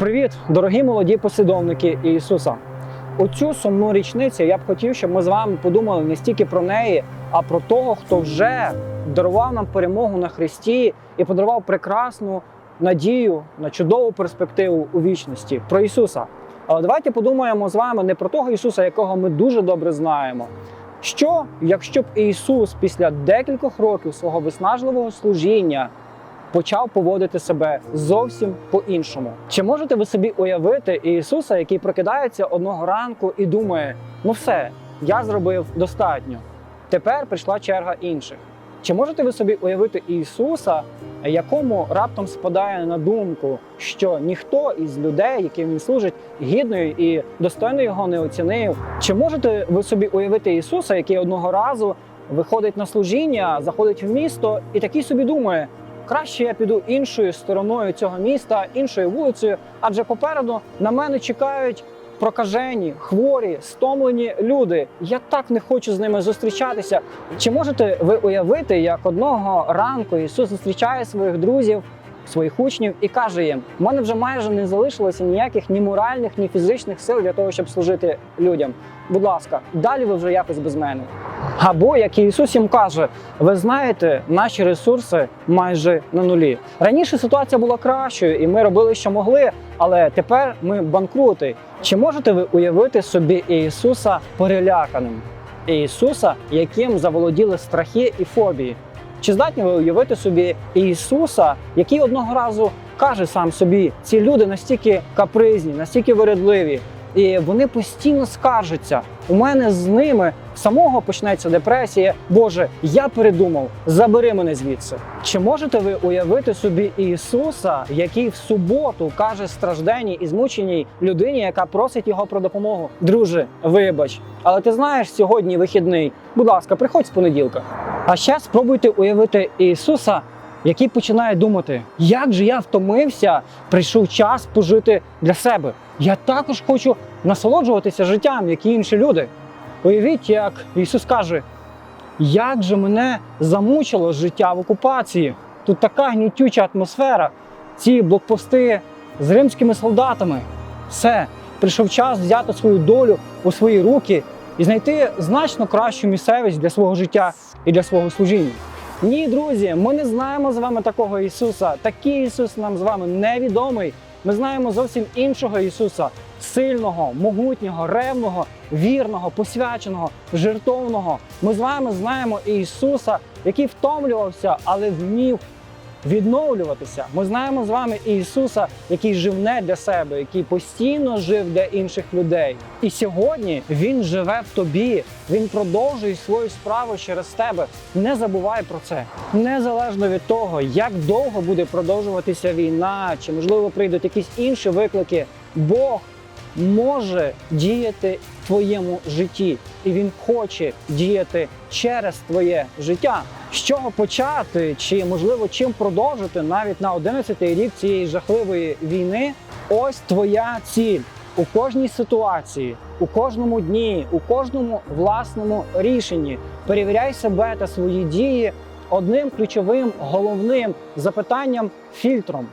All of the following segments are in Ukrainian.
Привіт, дорогі молоді послідовники Ісуса. У цю сумну річницю я б хотів, щоб ми з вами подумали не стільки про неї, а про того, хто вже дарував нам перемогу на Христі і подарував прекрасну надію на чудову перспективу у вічності про Ісуса. Але давайте подумаємо з вами не про того Ісуса, якого ми дуже добре знаємо. Що, якщо б Ісус після декількох років свого виснажливого служіння почав поводити себе зовсім по-іншому. Чи можете ви собі уявити Ісуса, який прокидається одного ранку і думає: ну все, я зробив достатньо. Тепер прийшла черга інших. Чи можете ви собі уявити Ісуса, якому раптом спадає на думку, що ніхто із людей, яким він служить, гідною і достойно його не оцінив? Чи можете ви собі уявити Ісуса, який одного разу виходить на служіння, заходить в місто і такий собі думає: краще я піду іншою стороною цього міста, іншою вулицею, адже попереду на мене чекають прокажені, хворі, стомлені люди. Я так не хочу з ними зустрічатися. Чи можете ви уявити, як одного ранку Ісус зустрічає своїх друзів, своїх учнів і каже їм: у мене вже майже не залишилося ніяких ні моральних, ні фізичних сил для того, щоб служити людям. Будь ласка, далі ви вже якось без мене. Або як Ісус їм каже, ви знаєте, наші ресурси майже на нулі. Раніше ситуація була кращою, і ми робили, що могли, але тепер ми банкрути. Чи можете ви уявити собі Ісуса переляканим? Ісуса, яким заволоділи страхи і фобії? Чи здатні ви уявити собі Ісуса, який одного разу каже сам собі: ці люди настільки капризні, настільки вередливі, і вони постійно скаржаться. У мене з ними самого почнеться депресія. Боже, я передумав, забери мене звідси. Чи можете ви уявити собі Ісуса, який в суботу каже стражденній і змученій людині, яка просить його про допомогу? Друже, вибач, але ти знаєш, сьогодні вихідний. Будь ласка, приходь з понеділка. А ще спробуйте уявити Ісуса, який починає думати, як же я втомився, прийшов час пожити для себе. Я також хочу насолоджуватися життям, як і інші люди. Уявіть, як Ісус каже, як же мене замучило життя в окупації. Тут така гнітюча атмосфера, ці блокпости з римськими солдатами. Все, прийшов час взяти свою долю у свої руки і знайти значно кращу місцевість для свого життя і для свого служіння. Ні, друзі, ми не знаємо з вами такого Ісуса. Такий Ісус нам з вами невідомий. Ми знаємо зовсім іншого Ісуса, сильного, могутнього, ревного, вірного, посвяченого, жертовного. Ми з вами знаємо Ісуса, який втомлювався, але вмів відновлюватися. Ми знаємо з вами Ісуса, який жив не для себе, який постійно жив для інших людей. І сьогодні Він живе в тобі. Він продовжує свою справу через тебе. Не забувай про це. Незалежно від того, як довго буде продовжуватися війна, чи можливо прийдуть якісь інші виклики, Бог може діяти в твоєму житті, і він хоче діяти через твоє життя. З чого почати, чи можливо чим продовжити навіть на 11-й рік цієї жахливої війни? Ось твоя ціль у кожній ситуації, у кожному дні, у кожному власному рішенні. Перевіряй себе та свої дії одним ключовим головним запитанням фільтром.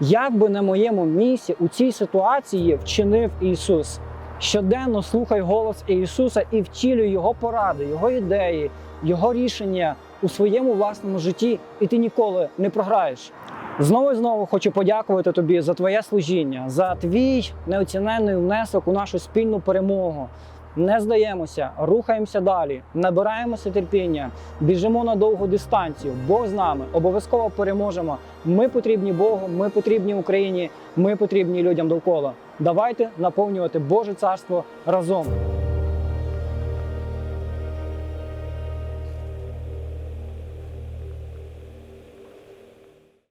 Як би на моєму місці у цій ситуації вчинив Ісус? Щоденно слухай голос Ісуса і втілюй Його поради, Його ідеї, Його рішення у своєму власному житті, і ти ніколи не програєш. Знову і знову хочу подякувати тобі за твоє служіння, за твій неоціненний внесок у нашу спільну перемогу. Не здаємося, рухаємося далі, набираємося терпіння, біжимо на довгу дистанцію. Бог з нами обов'язково переможемо. Ми потрібні Богу, ми потрібні Україні, ми потрібні людям довкола. Давайте наповнювати Боже царство разом.